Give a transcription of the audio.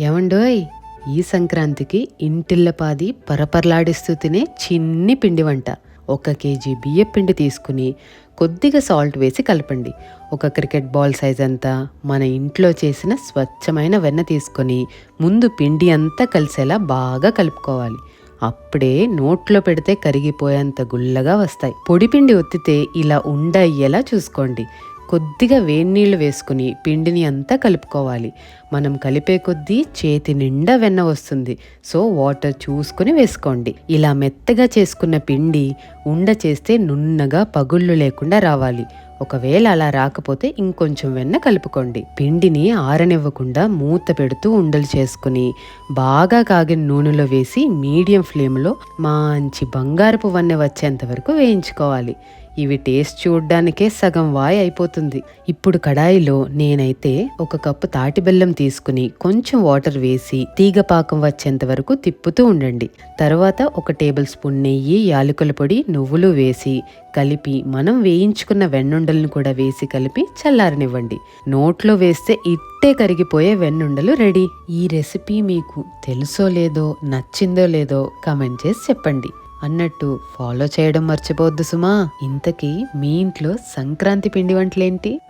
ఏమండోయ్ ఈ సంక్రాంతికి ఇంటిల్లపాది పరపరలాడిస్తూ తినే చిన్ని పిండి వంట ఒక కేజీ బియ్యం పిండి తీసుకుని కొద్దిగా సాల్ట్ వేసి కలపండి. ఒక క్రికెట్ బాల్ సైజ్ అంతా మన ఇంట్లో చేసిన స్వచ్ఛమైన వెన్న తీసుకొని ముందు పిండి అంతా కలిసేలా బాగా కలుపుకోవాలి. అప్పుడే నోట్లో పెడితే కరిగిపోయేంత గుల్లగా వస్తాయి. పొడిపిండి ఒత్తితే ఇలా ఉండ అయ్యేలా చూసుకోండి. కొద్దిగా వేన్నీళ్ళు వేసుకుని పిండిని అంతా కలుపుకోవాలి. మనం కలిపే కొద్దీ చేతి నిండా వెన్న వస్తుంది. సో వాటర్ చూసుకుని వేసుకోండి. ఇలా మెత్తగా చేసుకున్న పిండి ఉండ చేస్తే నున్నగా పగుళ్ళు లేకుండా రావాలి. ఒకవేళ అలా రాకపోతే ఇంకొంచెం వెన్న కలుపుకోండి. పిండిని ఆరనివ్వకుండా మూత పెడుతూ ఉండలు చేసుకుని బాగా కాగిన నూనెలో వేసి మీడియం ఫ్లేమ్లో మంచి బంగారపు వన్నె వచ్చేంత వరకు వేయించుకోవాలి. ఇవి టేస్ట్ చూడ్డానికే సగం వాయ్ అయిపోతుంది. ఇప్పుడు కడాయిలో నేనైతే ఒక కప్పు తాటి బెల్లం తీసుకుని కొంచెం వాటర్ వేసి తీగ పాకం వచ్చేంత వరకు తిప్పుతూ ఉండండి. తర్వాత ఒక టేబుల్ స్పూన్ నెయ్యి యాలకుల పొడి నువ్వులు వేసి కలిపి మనం వేయించుకున్న వెన్నుండలను కూడా వేసి కలిపి చల్లారనివ్వండి. నోట్లో వేస్తే ఇట్టే కరిగిపోయే వెన్నుండలు రెడీ. ఈ రెసిపీ మీకు తెలుసో లేదో నచ్చిందో లేదో కామెంట్ చేసి చెప్పండి. అన్నట్టు ఫాలో చేయడం మర్చిపోవద్దు సుమా. ఇంతకీ మీ ఇంట్లో సంక్రాంతి పిండి వంటలేంటి?